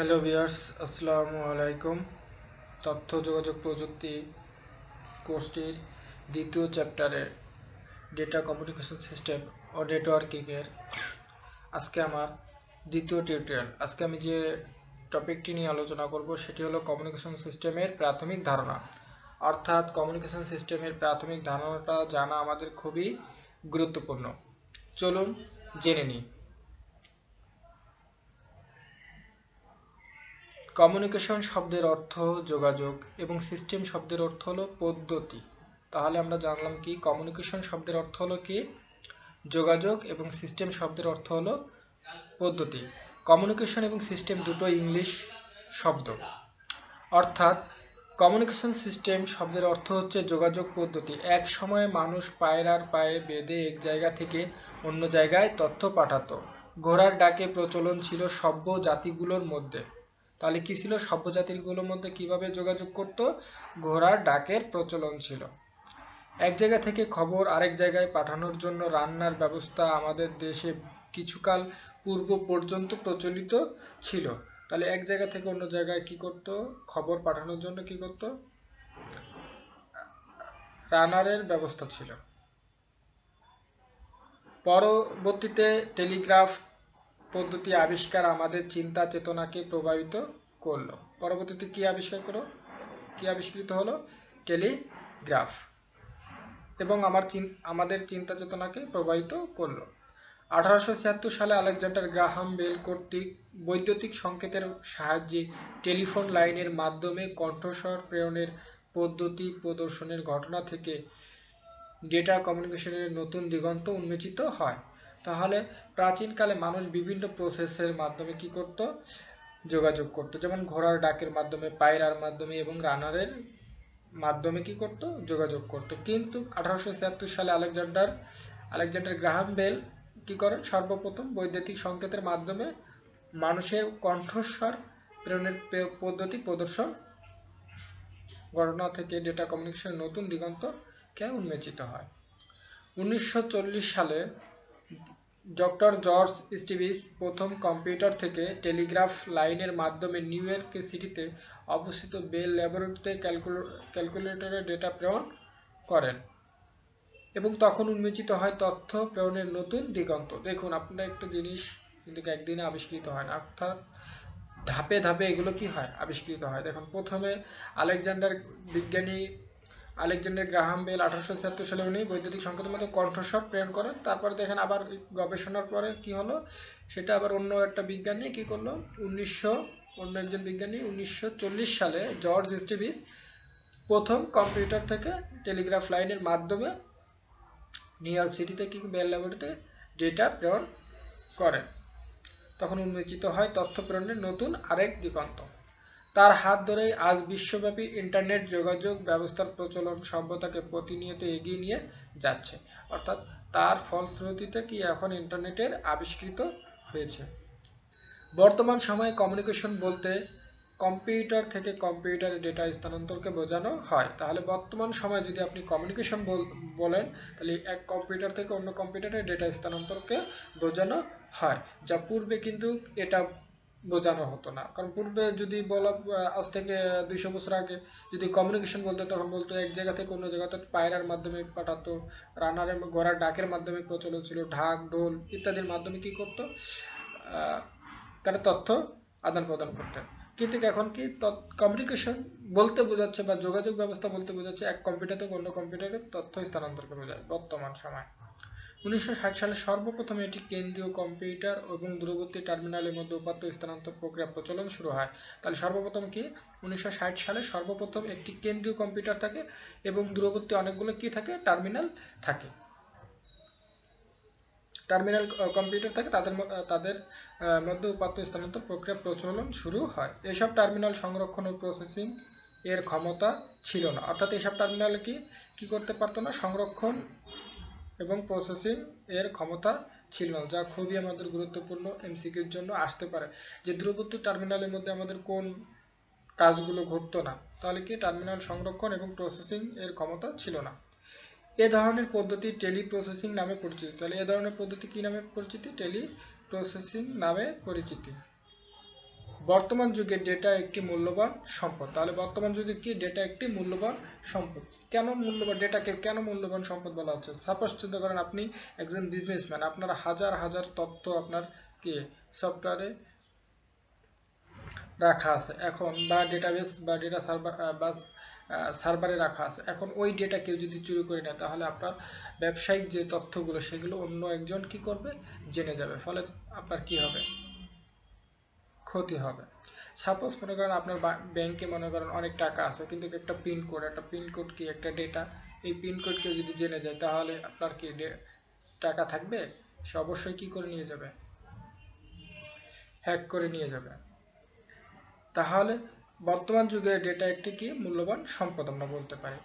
Hello viewers আসসালামু আলাইকুম তথ্য, যোগাযোগ প্রযুক্তি কোর্সটির দ্বিতীয় চ্যাপ্টারে ডেটা কমিউনিকেশন সিস্টেম ও নেটওয়ার্কিংয়ের আজকে আমার দ্বিতীয় টিউটোরিয়াল আজকে আমি যে টপিকটি নিয়ে আলোচনা করব, সেটি হলো কমিউনিকেশন সিস্টেমের প্রাথমিক ধারণা। অর্থাৎ কমিউনিকেশন সিস্টেমের প্রাথমিক ধারণাটা জানা আমাদের খুবই গুরুত্বপূর্ণ। চলুন জেনে নিই। কমিউনিকেশন শব্দের অর্থ যোগাযোগ এবং সিস্টেম শব্দের অর্থ হলো পদ্ধতি। তাহলে আমরা জানলাম কি? কমিউনিকেশন শব্দের অর্থ হলো কি? যোগাযোগ এবং সিস্টেম শব্দের অর্থ হলো পদ্ধতি। কমিউনিকেশন এবং সিস্টেম দুটো ইংলিশ শব্দ। অর্থাৎ কমিউনিকেশন সিস্টেম শব্দের অর্থ হচ্ছে যোগাযোগ পদ্ধতি। এক সময়ে মানুষ পায়রার পায়ে বেঁধে এক জায়গা থেকে অন্য জায়গায় তথ্য পাঠাতো। ঘোড়ার ডাকে প্রচলন ছিল সভ্য জাতিগুলোর মধ্যে। তাহলে কি ছিল? সভ্য জাতিগুলোর মধ্যে কীভাবে যোগাযোগ করত? ঘোড়ার ডাকের প্রচলন ছিল। এক জায়গা থেকে খবর আরেক জায়গায় পাঠানোর জন্য রান্নার ব্যবস্থা আমাদের দেশে কিছুকাল পূর্ব পর্যন্ত প্রচলিত ছিল। তাহলে এক জায়গা থেকে অন্য জায়গায় কি করত? খবর পাঠানোর জন্য কি করত? রানারের ব্যবস্থা ছিল। পরবর্তীতে টেলিগ্রাফ পদ্ধতি আবিষ্কার আমাদের চিন্তা চেতনাকে প্রভাবিত করল। পরবর্তীতে কি আবিষ্কার করো? কি আবিষ্কৃত হলো? টেলিগ্রাফ। এবং আমার আমাদের চিন্তা চেতনাকে প্রভাবিত করল। আঠারোশো ছিয়াত্তর সালে আলেকজান্ডার গ্রাহাম বেল কর্তৃক বৈদ্যুতিক সংকেতের সাহায্যে টেলিফোন লাইনের মাধ্যমে কণ্ঠস্বর প্রেরণের পদ্ধতি প্রদর্শনের ঘটনা থেকে ডেটা কমিউনিকেশনের নতুন দিগন্ত উন্মোচিত হয়। তাহলে প্রাচীনকালে মানুষ বিভিন্ন প্রসেসের মাধ্যমে কি করত? যোগাযোগ করত। যেমন ঘোড়ার ডাকের মাধ্যমে, পায়রার মাধ্যমে এবং রানারের মাধ্যমে কি করত? যোগাযোগ করত। কিন্তু আঠারোশো সালে আলেকজান্ডার আলেকজান্ডার গ্রাহাম বেল কি করেন? সর্বপ্রথম বৈদ্যুতিক সংকেতের মাধ্যমে মানুষের কণ্ঠস্বর প্রেরণের পদ্ধতি প্রদর্শন, ঘটনা থেকে ডেটা কমিউনিকেশন নতুন দিগন্তকে উন্মোচিত হয়। উনিশশো চল্লিশ সালে ডক্টর জর্জ স্টিভিস প্রথম কম্পিউটার থেকে টেলিগ্রাফ লাইনের মাধ্যমে নিউ ইয়র্ক সিটিতে অবস্থিত বেল ল্যাবরেটরিতে ক্যালকুলেটরে ডেটা প্রেরণ করেন এবং তখন উন্মোচিত হয় তথ্য প্রেরণের নতুন দিগন্ত। দেখুন, আপনার একটা জিনিস কিন্তু একদিনে আবিষ্কৃত হয় না, অর্থাৎ ধাপে ধাপে এগুলো কি হয়? আবিষ্কৃত হয়। দেখুন, প্রথমে আলেকজান্ডার বিজ্ঞানী আলেকজান্ডার গ্রাহাম বেল আঠারোশো ছিয়াত্তর সালে উনি বৈদ্যুতিক সংকেতের মধ্যে কণ্ঠস্বর প্রেরণ করেন। তারপরে দেখেন আবার গবেষণার পরে কি হলো? সেটা আবার অন্য একটা বিজ্ঞানী কি করল? উনিশশো, অন্য একজন বিজ্ঞানী উনিশশো চল্লিশ সালে জর্জ স্টিভিস প্রথম কম্পিউটার থেকে টেলিগ্রাফ লাইনের মাধ্যমে নিউ ইয়র্ক সিটিতে কি বেল ল্যাবরেটরিতে ডেটা প্রেরণ করেন। তখন উন্মোচিত হয় তথ্য প্রেরণের নতুন আরেক দিগন্ত। তার হাত ধরেই আজ বিশ্বব্যাপী ইন্টারনেট যোগাযোগ ব্যবস্থার প্রচলন সভ্যতাকে প্রতিনিয়ত এগিয়ে নিয়ে যাচ্ছে। অর্থাৎ তার ফলশ্রুতিতে কি এখন ইন্টারনেটের আবিষ্কৃত হয়েছে? বর্তমান সময়ে কমিউনিকেশন বলতে কম্পিউটার থেকে কম্পিউটারে ডেটা স্থানান্তরকে বোঝানো হয়। তাহলে বর্তমান সময়ে যদি আপনি কমিউনিকেশন বলেন, তাহলে এক কম্পিউটার থেকে অন্য কম্পিউটারে ডেটা স্থানান্তরকে বোঝানো হয়, যা পূর্বে কিন্তু এটা বোঝানো হতো না। কারণ পূর্বে যদি বলা আজ থেকে দুইশো বছর আগে যদি কমিউনিকেশন বলতে, তখন বলতো এক জায়গা থেকে অন্য জায়গাতে পায়রার মাধ্যমে পাঠাতো রানারের ঘোড়ার ডাকের মাধ্যমে প্রচলন ছিল, ঢাক, ঢোল ইত্যাদির মাধ্যমে কি করতো? তারা তথ্য আদান প্রদান করতেন। কিন্তু এখন কি কমিউনিকেশন বলতে বোঝাচ্ছে বা যোগাযোগ ব্যবস্থা বলতে বোঝাচ্ছে, এক কম্পিউটার থেকে অন্য কম্পিউটারে তথ্য স্থানান্তরকে বোঝায় বর্তমান সময়। উনিশশো ষাট সালে সর্বপ্রথম এটি কেন্দ্রীয় কম্পিউটার এবং দূরবর্তী টার্মিনালের মধ্যে উপাত্ত স্থানান্তর প্রক্রিয়া প্রচলন শুরু হয়। তাহলে সর্বপ্রথম কি? উনিশশো ষাট সালে সর্বপ্রথম একটি কেন্দ্রীয় কম্পিউটার থাকে এবং দূরবর্তী অনেকগুলো কি থাকে? টার্মিনাল থাকে। টার্মিনাল কম্পিউটার থাকে, তাদের তাদের মধ্যে উপাত্ত স্থানান্তর প্রক্রিয়া প্রচলন শুরু হয়। এসব টার্মিনাল সংরক্ষণ ও প্রসেসিং এর ক্ষমতা ছিল না। অর্থাৎ এসব টার্মিনাল কি? কি করতে পারতো না? সংরক্ষণ এবং প্রসেসিং এর ক্ষমতা ছিল, যা খুবই আমাদের গুরুত্বপূর্ণ এমসিকিউর জন্য আসতে পারে। যে দূরবর্তী টার্মিনালের মধ্যে আমাদের কোন কাজগুলো ঘটতো না, তাহলে কি টার্মিনাল সংরক্ষণ এবং প্রসেসিং এর ক্ষমতা ছিল না? এ ধরনের পদ্ধতি টেলি প্রসেসিং নামে পরিচিত। তাহলে এ ধরনের পদ্ধতি কি নামে পরিচিতি? টেলি প্রসেসিং নামে পরিচিতি। বর্তমান যুগে ডেটা একটি মূল্যবান সম্পদ। তাহলে বর্তমান যুগে কি ডেটা একটি মূল্যবান সম্পদ? কেন মূল্যবান ডেটাকে কেন মূল্যবান সম্পদ বলা হচ্ছে? সাপোজ চিন্তা করেন আপনি একজন বিজনেসম্যান আপনার হাজার হাজার তথ্য আপনার কি সফটওয়্যারে রাখা আছে। এখন বা ডেটাবেস বা ডেটা সার্ভার বা সার্ভারে রাখা আছে। এখন ওই ডেটা কেউ যদি চুরি করে নেয়, তাহলে আপনার ব্যবসায়িক যে তথ্যগুলো, সেগুলো অন্য একজন কি করবে? জেনে যাবে। ফলে আপনার কি হবে? ক্ষতি হবে। সাপোজ মনে করেন আপনার ব্যাংকে মনে করেন অনেক টাকা আছে, কিন্তু একটা পিন একটা পিন কোড কি একটা ডেটা এই পিন কোড কেউ যদি জেনে যায়, তাহলে আপনার কি টাকা থাকবে? সে অবশ্যই কি করে নিয়ে যাবে? হ্যাক করে নিয়ে যাবে। তাহলে বর্তমান যুগে ডেটা একটি কি? মূল্যবান সম্পদ আমরা বলতে পারি।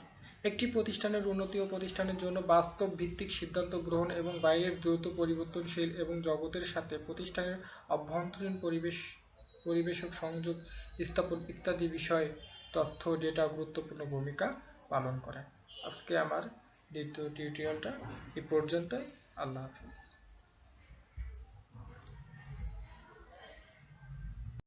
একটি প্রতিষ্ঠানের উন্নতি ও প্রতিষ্ঠানের জন্য বাস্তব ভিত্তিক সিদ্ধান্ত গ্রহণ এবং বাইরের দ্রুত পরিবর্তনশীল এবং জগতের সাথে প্রতিষ্ঠানের অভ্যন্তরীণ পরিবেশ পরিবেশক সংযোগ স্থাপন ইত্যাদি বিষয়ে তথ্য ডেটা গুরুত্বপূর্ণ ভূমিকা পালন করে আজকে আমার দ্বিতীয় টিউটোরিয়ালটা এই পর্যন্তই। আল্লাহ হাফিজ।